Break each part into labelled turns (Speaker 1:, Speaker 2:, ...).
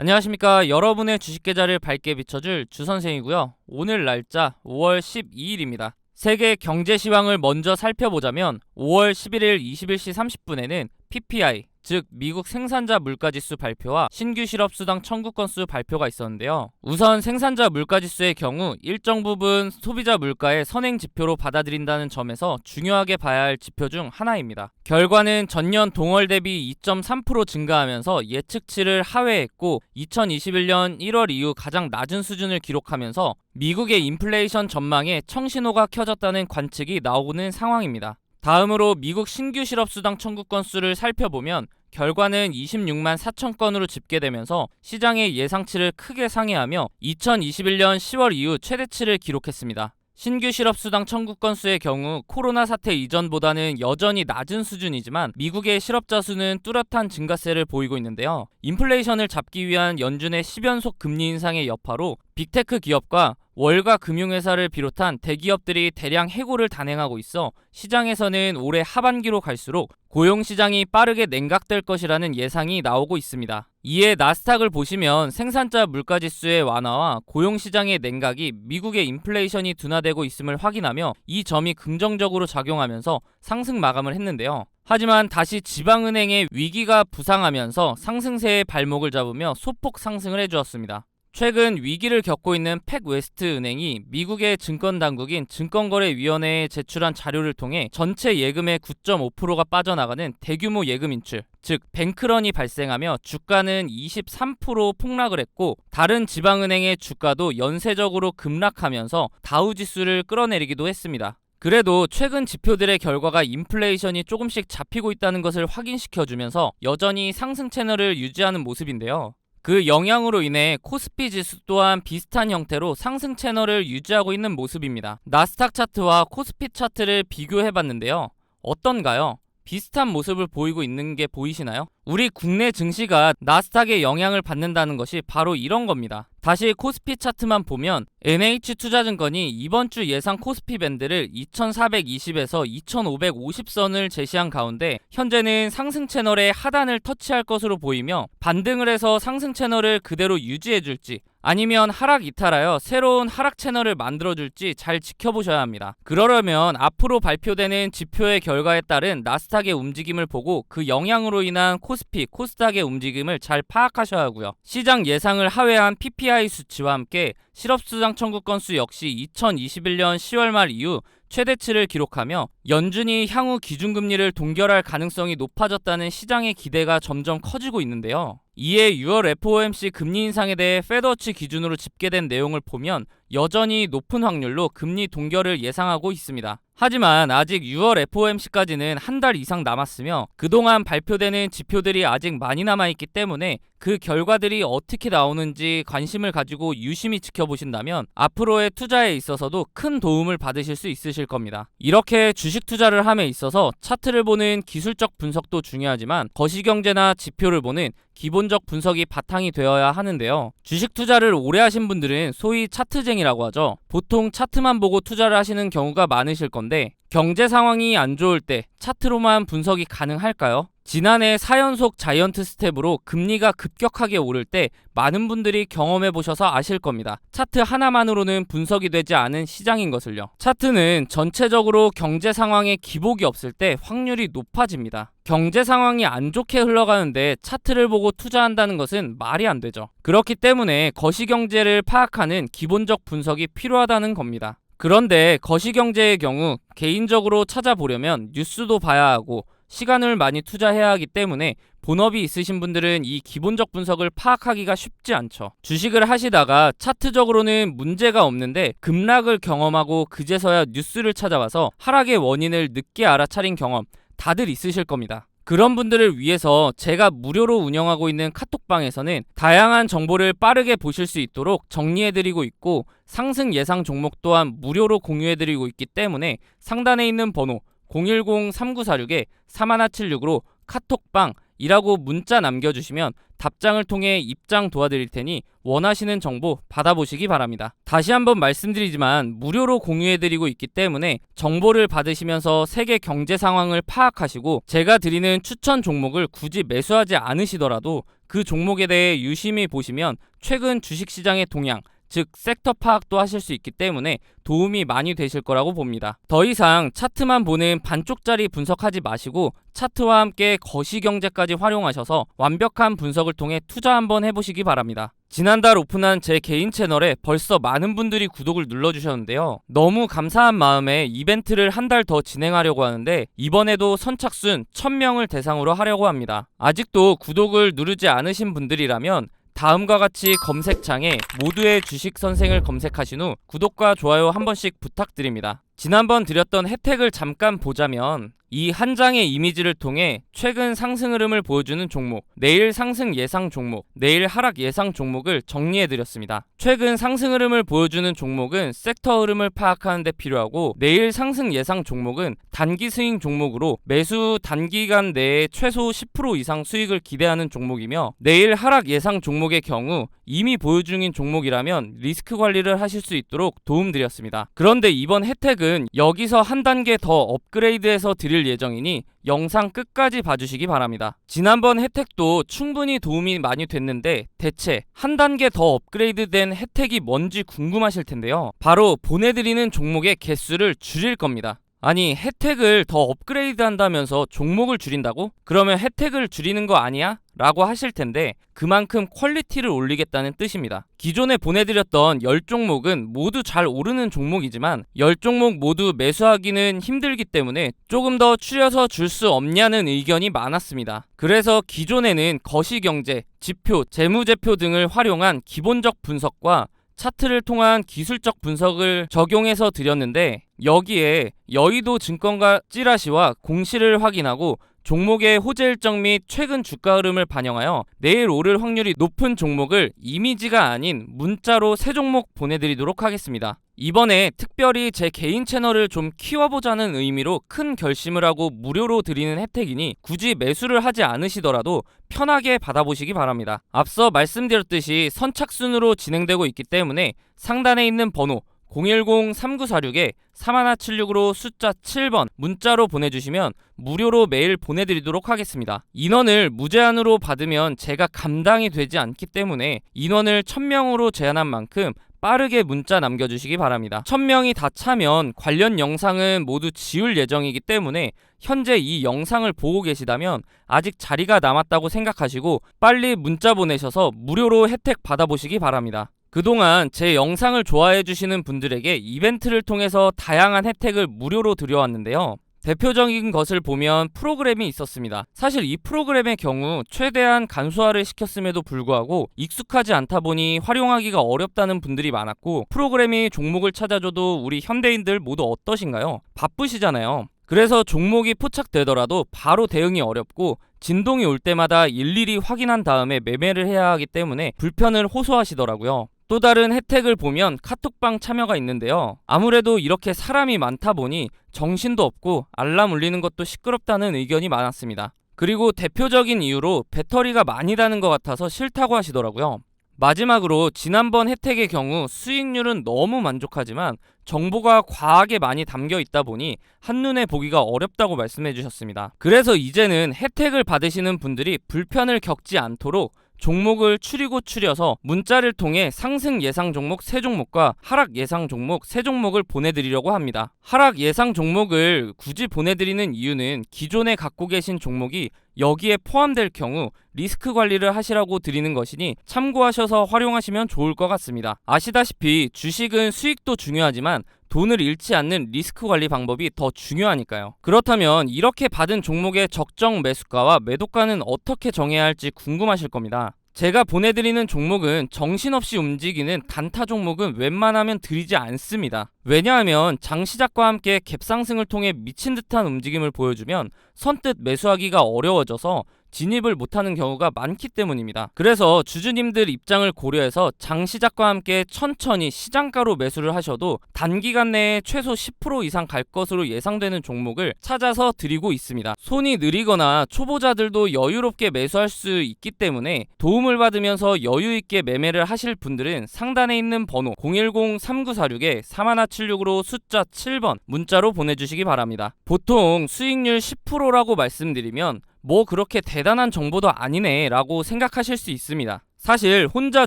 Speaker 1: 안녕하십니까. 여러분의 주식 계좌를 밝게 비춰줄 주선생이고요. 오늘 날짜 5월 12일입니다. 세계 경제 시황을 먼저 살펴보자면 5월 11일 21시 30분에는 PPI, 즉 미국 생산자 물가지수 발표와 신규 실업 수당 청구 건수 발표가 있었는데요. 우선 생산자 물가지수의 경우 일정 부분 소비자 물가의 선행 지표로 받아들인다는 점에서 중요하게 봐야 할 지표 중 하나입니다. 결과는 전년 동월 대비 2.3% 증가하면서 예측치를 하회했고 2021년 1월 이후 가장 낮은 수준을 기록하면서 미국의 인플레이션 전망에 청신호가 켜졌다는 관측이 나오는 상황입니다. 다음으로 미국 신규 실업수당 청구 건수를 살펴보면 결과는 26만 4천 건으로 집계되면서 시장의 예상치를 크게 상회하며 2021년 10월 이후 최대치를 기록했습니다. 신규 실업 수당 청구 건수의 경우 코로나 사태 이전보다는 여전히 낮은 수준이지만 미국의 실업자 수는 뚜렷한 증가세를 보이고 있는데요. 인플레이션을 잡기 위한 연준의 10연속 금리 인상의 여파로 빅테크 기업과 월가 금융회사를 비롯한 대기업들이 대량 해고를 단행하고 있어 시장에서는 올해 하반기로 갈수록 고용시장이 빠르게 냉각될 것이라는 예상이 나오고 있습니다. 이에 나스닥을 보시면 생산자 물가지수의 완화와 고용시장의 냉각이 미국의 인플레이션이 둔화되고 있음을 확인하며 이 점이 긍정적으로 작용하면서 상승 마감을 했는데요. 하지만 다시 지방은행의 위기가 부상하면서 상승세의 발목을 잡으며 소폭 상승을 해주었습니다. 최근 위기를 겪고 있는 팩웨스트 은행이 미국의 증권 당국인 증권거래위원회에 제출한 자료를 통해 전체 예금의 9.5%가 빠져나가는 대규모 예금 인출, 즉 뱅크런이 발생하며 주가는 23% 폭락을 했고 다른 지방은행의 주가도 연쇄적으로 급락하면서 다우 지수를 끌어내리기도 했습니다. 그래도 최근 지표들의 결과가 인플레이션이 조금씩 잡히고 있다는 것을 확인시켜주면서 여전히 상승 채널을 유지하는 모습인데요. 그 영향으로 인해 코스피 지수 또한 비슷한 형태로 상승 채널을 유지하고 있는 모습입니다. 나스닥 차트와 코스피 차트를 비교해 봤는데요. 어떤가요? 비슷한 모습을 보이고 있는 게 보이시나요? 우리 국내 증시가 나스닥의 영향을 받는다는 것이 바로 이런 겁니다. 다시 코스피 차트만 보면 NH투자증권이 이번 주 예상 코스피 밴드를 2420에서 2550선을 제시한 가운데 현재는 상승 채널의 하단을 터치할 것으로 보이며 반등을 해서 상승 채널을 그대로 유지해 줄지 아니면 하락 이탈하여 새로운 하락 채널을 만들어줄지 잘 지켜보셔야 합니다. 그러려면 앞으로 발표되는 지표의 결과에 따른 나스닥의 움직임을 보고 그 영향으로 인한 코스 피, 코스닥의 움직임을 잘 파악하셔야 하고요. 시장 예상을 하회한 PPI 수치와 함께 실업수당 청구 건수 역시 2021년 10월 말 이후 최대치를 기록하며 연준이 향후 기준금리를 동결할 가능성이 높아졌다는 시장의 기대가 점점 커지고 있는데요. 이에 6월 FOMC 금리 인상에 대해 페더치 기준으로 집계된 내용을 보면 여전히 높은 확률로 금리 동결을 예상하고 있습니다. 하지만 아직 6월 FOMC까지는 한 달 이상 남았으며 그동안 발표되는 지표들이 아직 많이 남아있기 때문에 그 결과들이 어떻게 나오는지 관심을 가지고 유심히 지켜보신다면 앞으로의 투자에 있어서도 큰 도움을 받으실 수 있으실 겁니다. 이렇게 주식 투자를 함에 있어서 차트를 보는 기술적 분석도 중요하지만 거시경제나 지표를 보는 기본적 분석이 바탕이 되어야 하는데요. 주식 투자를 오래 하신 분들은 소위 차트쟁이 라고 하죠. 보통 차트만 보고 투자를 하시는 경우가 많으실 건데 경제 상황이 안 좋을 때 차트로만 분석이 가능할까요? 지난해 4연속 자이언트 스텝으로 금리가 급격하게 오를 때 많은 분들이 경험해 보셔서 아실 겁니다. 차트 하나만으로는 분석이 되지 않은 시장인 것을요. 차트는 전체적으로 경제 상황에 기복이 없을 때 확률이 높아집니다. 경제 상황이 안 좋게 흘러가는데 차트를 보고 투자한다는 것은 말이 안 되죠. 그렇기 때문에 거시 경제를 파악하는 기본적 분석이 필요하다는 겁니다. 그런데 거시 경제의 경우 개인적으로 찾아보려면 뉴스도 봐야 하고 시간을 많이 투자해야 하기 때문에 본업이 있으신 분들은 이 기본적 분석을 파악하기가 쉽지 않죠. 주식을 하시다가 차트적으로는 문제가 없는데 급락을 경험하고 그제서야 뉴스를 찾아와서 하락의 원인을 늦게 알아차린 경험 다들 있으실 겁니다. 그런 분들을 위해서 제가 무료로 운영하고 있는 카톡방에서는 다양한 정보를 빠르게 보실 수 있도록 정리해드리고 있고 상승 예상 종목 또한 무료로 공유해드리고 있기 때문에 상단에 있는 번호 010-3946-3176으로 카톡방 이라고 문자 남겨주시면 답장을 통해 입장 도와드릴 테니 원하시는 정보 받아보시기 바랍니다. 다시 한번 말씀드리지만 무료로 공유해드리고 있기 때문에 정보를 받으시면서 세계 경제 상황을 파악하시고 제가 드리는 추천 종목을 굳이 매수하지 않으시더라도 그 종목에 대해 유심히 보시면 최근 주식시장의 동향, 즉 섹터 파악도 하실 수 있기 때문에 도움이 많이 되실 거라고 봅니다. 더 이상 차트만 보는 반쪽짜리 분석하지 마시고 차트와 함께 거시경제까지 활용하셔서 완벽한 분석을 통해 투자 한번 해보시기 바랍니다. 지난달 오픈한 제 개인 채널에 벌써 많은 분들이 구독을 눌러주셨는데요. 너무 감사한 마음에 이벤트를 한 달 더 진행하려고 하는데 이번에도 선착순 1000명을 대상으로 하려고 합니다. 아직도 구독을 누르지 않으신 분들이라면 다음과 같이 검색창에 모두의 주식 선생을 검색하신 후 구독과 좋아요 한 번씩 부탁드립니다. 지난번 드렸던 혜택을 잠깐 보자면 이 한 장의 이미지를 통해 최근 상승 흐름을 보여주는 종목, 내일 상승 예상 종목, 내일 하락 예상 종목을 정리해 드렸습니다. 최근 상승 흐름을 보여주는 종목은 섹터 흐름을 파악하는 데 필요하고 내일 상승 예상 종목은 단기 스윙 종목으로 매수 단기간 내에 최소 10% 이상 수익을 기대하는 종목이며 내일 하락 예상 종목의 경우 이미 보유 중인 종목이라면 리스크 관리를 하실 수 있도록 도움드렸습니다. 그런데 이번 혜택은 여기서 한 단계 더 업그레이드해서 드릴 예정이니 영상 끝까지 봐주시기 바랍니다. 지난번 혜택도 충분히 도움이 많이 됐는데 대체 한 단계 더 업그레이드 된 혜택이 뭔지 궁금하실 텐데요. 바로 보내드리는 종목의 개수를 줄일 겁니다. 아니 혜택을 더 업그레이드 한다면서 종목을 줄인다고? 그러면 혜택을 줄이는 거 아니야? 라고 하실 텐데 그만큼 퀄리티를 올리겠다는 뜻입니다. 기존에 보내드렸던 10종목은 모두 잘 오르는 종목이지만 10종목 모두 매수하기는 힘들기 때문에 조금 더 추려서 줄 수 없냐는 의견이 많았습니다. 그래서 기존에는 거시경제, 지표, 재무제표 등을 활용한 기본적 분석과 차트를 통한 기술적 분석을 적용해서 드렸는데 여기에 여의도 증권가 찌라시와 공시를 확인하고 종목의 호재 일정 및 최근 주가 흐름을 반영하여 내일 오를 확률이 높은 종목을 이미지가 아닌 문자로 세 종목 보내드리도록 하겠습니다. 이번에 특별히 제 개인 채널을 좀 키워보자는 의미로 큰 결심을 하고 무료로 드리는 혜택이니 굳이 매수를 하지 않으시더라도 편하게 받아보시기 바랍니다. 앞서 말씀드렸듯이 선착순으로 진행되고 있기 때문에 상단에 있는 번호 010-3946에 3176으로 숫자 7번 문자로 보내주시면 무료로 메일 보내드리도록 하겠습니다. 인원을 무제한으로 받으면 제가 감당이 되지 않기 때문에 인원을 1000명으로 제한한 만큼 빠르게 문자 남겨주시기 바랍니다. 1000명이 다 차면 관련 영상은 모두 지울 예정이기 때문에 현재 이 영상을 보고 계시다면 아직 자리가 남았다고 생각하시고 빨리 문자 보내셔서 무료로 혜택 받아보시기 바랍니다. 그동안 제 영상을 좋아해 주시는 분들에게 이벤트를 통해서 다양한 혜택을 무료로 드려왔는데요. 대표적인 것을 보면 프로그램이 있었습니다. 사실 이 프로그램의 경우 최대한 간소화를 시켰음에도 불구하고 익숙하지 않다 보니 활용하기가 어렵다는 분들이 많았고 프로그램이 종목을 찾아줘도 우리 현대인들 모두 어떠신가요? 바쁘시잖아요. 그래서 종목이 포착되더라도 바로 대응이 어렵고 진동이 올 때마다 일일이 확인한 다음에 매매를 해야 하기 때문에 불편을 호소하시더라고요. 또 다른 혜택을 보면 카톡방 참여가 있는데요. 아무래도 이렇게 사람이 많다 보니 정신도 없고 알람 울리는 것도 시끄럽다는 의견이 많았습니다. 그리고 대표적인 이유로 배터리가 많이 다는 것 같아서 싫다고 하시더라고요. 마지막으로 지난번 혜택의 경우 수익률은 너무 만족하지만 정보가 과하게 많이 담겨 있다 보니 한눈에 보기가 어렵다고 말씀해 주셨습니다. 그래서 이제는 혜택을 받으시는 분들이 불편을 겪지 않도록 종목을 추리고 추려서 문자를 통해 상승 예상 종목 3종목과 하락 예상 종목 3종목을 보내드리려고 합니다. 하락 예상 종목을 굳이 보내드리는 이유는 기존에 갖고 계신 종목이 여기에 포함될 경우 리스크 관리를 하시라고 드리는 것이니 참고하셔서 활용하시면 좋을 것 같습니다. 아시다시피 주식은 수익도 중요하지만 돈을 잃지 않는 리스크 관리 방법이 더 중요하니까요. 그렇다면 이렇게 받은 종목의 적정 매수가와 매도가는 어떻게 정해야 할지 궁금하실 겁니다. 제가 보내드리는 종목은 정신없이 움직이는 단타 종목은 웬만하면 드리지 않습니다. 왜냐하면 장 시작과 함께 갭상승을 통해 미친 듯한 움직임을 보여주면 선뜻 매수하기가 어려워져서 진입을 못하는 경우가 많기 때문입니다. 그래서 주주님들 입장을 고려해서 장 시작과 함께 천천히 시장가로 매수를 하셔도 단기간 내에 최소 10% 이상 갈 것으로 예상되는 종목을 찾아서 드리고 있습니다. 손이 느리거나 초보자들도 여유롭게 매수할 수 있기 때문에 도움을 받으면서 여유 있게 매매를 하실 분들은 상단에 있는 번호 010-3946에 3176으로 숫자 7번 문자로 보내주시기 바랍니다. 보통 수익률 10%라고 말씀드리면 뭐 그렇게 대단한 정보도 아니네 라고 생각하실 수 있습니다. 사실 혼자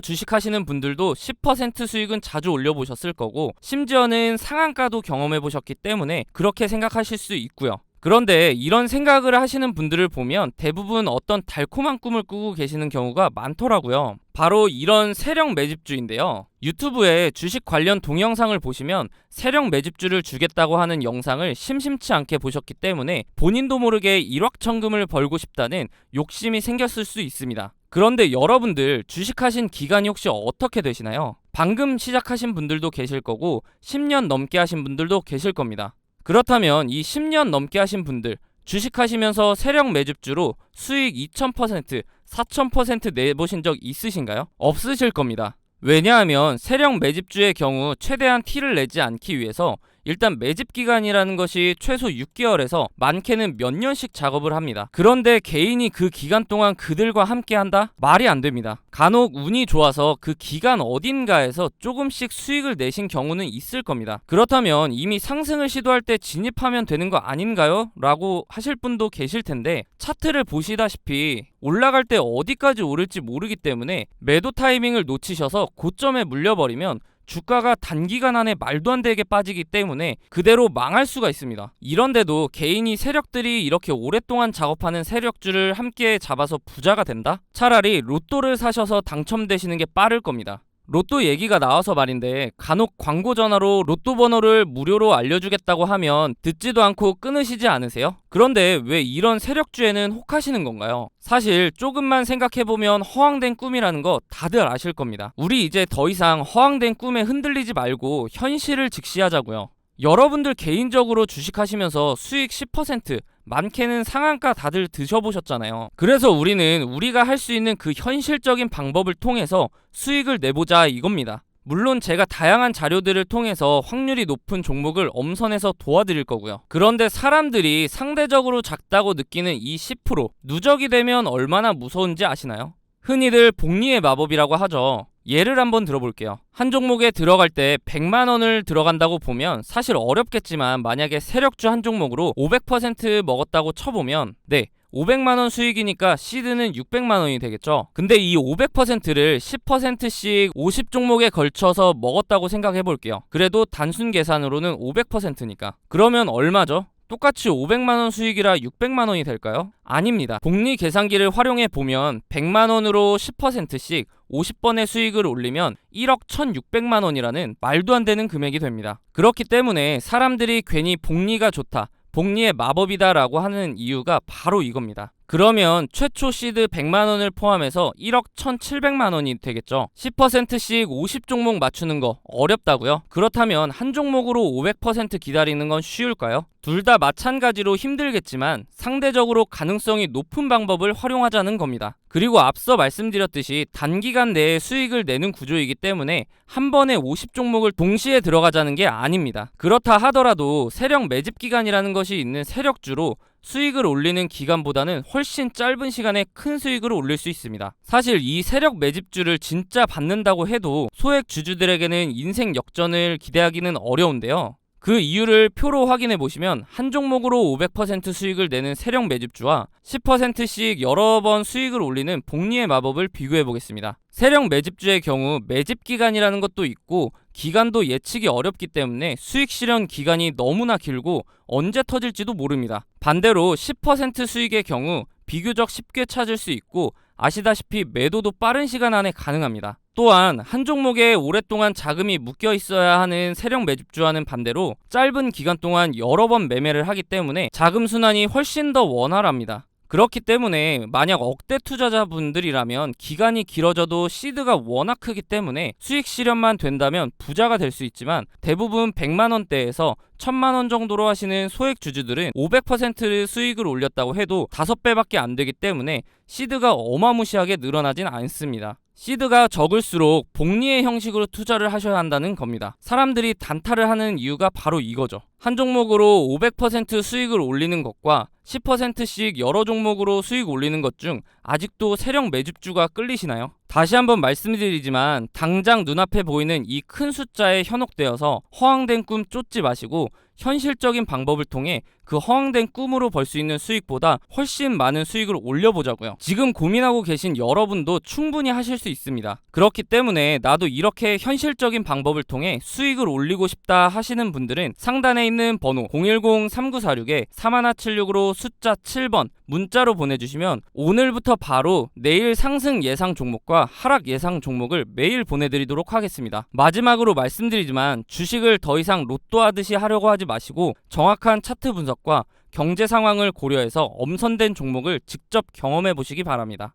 Speaker 1: 주식하시는 분들도 10% 수익은 자주 올려보셨을 거고 심지어는 상한가도 경험해 보셨기 때문에 그렇게 생각하실 수 있고요. 그런데 이런 생각을 하시는 분들을 보면 대부분 어떤 달콤한 꿈을 꾸고 계시는 경우가 많더라고요. 바로 이런 세력 매집주인데요. 유튜브에 주식 관련 동영상을 보시면 세력 매집주를 주겠다고 하는 영상을 심심치 않게 보셨기 때문에 본인도 모르게 일확천금을 벌고 싶다는 욕심이 생겼을 수 있습니다. 그런데 여러분들 주식하신 기간이 혹시 어떻게 되시나요? 방금 시작하신 분들도 계실 거고 10년 넘게 하신 분들도 계실 겁니다. 그렇다면 이 10년 넘게 하신 분들 주식하시면서 세력 매집주로 수익 2000%, 4000% 내보신 적 있으신가요? 없으실 겁니다. 왜냐하면 세력 매집주의 경우 최대한 티를 내지 않기 위해서 일단 매집 기간이라는 것이 최소 6개월에서 많게는 몇 년씩 작업을 합니다. 그런데 개인이 그 기간 동안 그들과 함께 한다? 말이 안 됩니다. 간혹 운이 좋아서 그 기간 어딘가에서 조금씩 수익을 내신 경우는 있을 겁니다. 그렇다면 이미 상승을 시도할 때 진입하면 되는 거 아닌가요? 라고 하실 분도 계실 텐데 차트를 보시다시피 올라갈 때 어디까지 오를지 모르기 때문에 매도 타이밍을 놓치셔서 고점에 물려버리면 주가가 단기간 안에 말도 안 되게 빠지기 때문에 그대로 망할 수가 있습니다. 이런데도 개인이 세력들이 이렇게 오랫동안 작업하는 세력주를 함께 잡아서 부자가 된다? 차라리 로또를 사셔서 당첨되시는 게 빠를 겁니다. 로또 얘기가 나와서 말인데 간혹 광고 전화로 로또 번호를 무료로 알려주겠다고 하면 듣지도 않고 끊으시지 않으세요? 그런데 왜 이런 세력주에는 혹하시는 건가요? 사실 조금만 생각해보면 허황된 꿈이라는 거 다들 아실 겁니다. 우리 이제 더 이상 허황된 꿈에 흔들리지 말고 현실을 직시하자고요. 여러분들 개인적으로 주식하시면서 수익 10% 많게는 상한가 다들 드셔보셨잖아요. 그래서 우리는 우리가 할 수 있는 그 현실적인 방법을 통해서 수익을 내보자 이겁니다. 물론 제가 다양한 자료들을 통해서 확률이 높은 종목을 엄선해서 도와드릴 거고요. 그런데 사람들이 상대적으로 작다고 느끼는 이 10% 누적이 되면 얼마나 무서운지 아시나요? 흔히들 복리의 마법이라고 하죠. 예를 한번 들어볼게요. 한 종목에 들어갈 때 100만 원을 들어간다고 보면 사실 어렵겠지만 만약에 세력주 한 종목으로 500% 먹었다고 쳐보면 네. 500만 원 수익이니까 시드는 600만 원이 되겠죠. 근데 이 500%를 10%씩 50종목에 걸쳐서 먹었다고 생각해 볼게요. 그래도 단순 계산으로는 500%니까. 그러면 얼마죠? 똑같이 500만 원 수익이라 600만 원이 될까요? 아닙니다. 복리 계산기를 활용해 보면 100만 원으로 10%씩 50번의 수익을 올리면 1억 1,600만 원이라는 말도 안 되는 금액이 됩니다. 그렇기 때문에 사람들이 괜히 복리가 좋다. 복리의 마법이다라고 하는 이유가 바로 이겁니다. 그러면 최초 시드 100만 원을 포함해서 1억 1,700만 원이 되겠죠. 10%씩 50종목 맞추는 거 어렵다고요? 그렇다면 한 종목으로 500% 기다리는 건 쉬울까요? 둘 다 마찬가지로 힘들겠지만 상대적으로 가능성이 높은 방법을 활용하자는 겁니다. 그리고 앞서 말씀드렸듯이 단기간 내에 수익을 내는 구조이기 때문에 한 번에 50종목을 동시에 들어가자는 게 아닙니다. 그렇다 하더라도 세력 매집 기간이라는 것이 있는 세력주로 수익을 올리는 기간보다는 훨씬 짧은 시간에 큰 수익을 올릴 수 있습니다. 사실 이 세력 매집주를 진짜 받는다고 해도 소액 주주들에게는 인생 역전을 기대하기는 어려운데요. 그 이유를 표로 확인해 보시면 한 종목으로 500% 수익을 내는 세력 매집주와 10%씩 여러 번 수익을 올리는 복리의 마법을 비교해 보겠습니다. 세력 매집주의 경우 매집 기간이라는 것도 있고 기간도 예측이 어렵기 때문에 수익 실현 기간이 너무나 길고 언제 터질지도 모릅니다. 반대로 10% 수익의 경우 비교적 쉽게 찾을 수 있고 아시다시피 매도도 빠른 시간 안에 가능합니다. 또한 한 종목에 오랫동안 자금이 묶여 있어야 하는 세력 매집주와는 반대로 짧은 기간 동안 여러 번 매매를 하기 때문에 자금 순환이 훨씬 더 원활합니다. 그렇기 때문에 만약 억대 투자자분들이라면 기간이 길어져도 시드가 워낙 크기 때문에 수익 실현만 된다면 부자가 될 수 있지만 대부분 100만 원대에서 1000만 원 정도로 하시는 소액 주주들은 500%를 수익을 올렸다고 해도 5배밖에 안 되기 때문에 시드가 어마무시하게 늘어나진 않습니다. 시드가 적을수록 복리의 형식으로 투자를 하셔야 한다는 겁니다. 사람들이 단타를 하는 이유가 바로 이거죠. 한 종목으로 500% 수익을 올리는 것과 10%씩 여러 종목으로 수익 올리는 것 중 아직도 세력 매집주가 끌리시나요? 다시 한번 말씀드리지만 당장 눈앞에 보이는 이 큰 숫자에 현혹되어서 허황된 꿈 쫓지 마시고 현실적인 방법을 통해 그 허황된 꿈으로 벌 수 있는 수익보다 훨씬 많은 수익을 올려보자고요. 지금 고민하고 계신 여러분도 충분히 하실 수 있습니다. 그렇기 때문에 나도 이렇게 현실적인 방법을 통해 수익을 올리고 싶다 하시는 분들은 상단에 있는 번호 010-3946에 3176으로 숫자 7번 문자로 보내주시면 오늘부터 바로 내일 상승 예상 종목과 하락 예상 종목을 매일 보내드리도록 하겠습니다. 마지막으로 말씀드리지만 주식을 더 이상 로또 하듯이 하려고 하지 마시고 정확한 차트 분석과 경제 상황을 고려해서 엄선된 종목을 직접 경험해 보시기 바랍니다.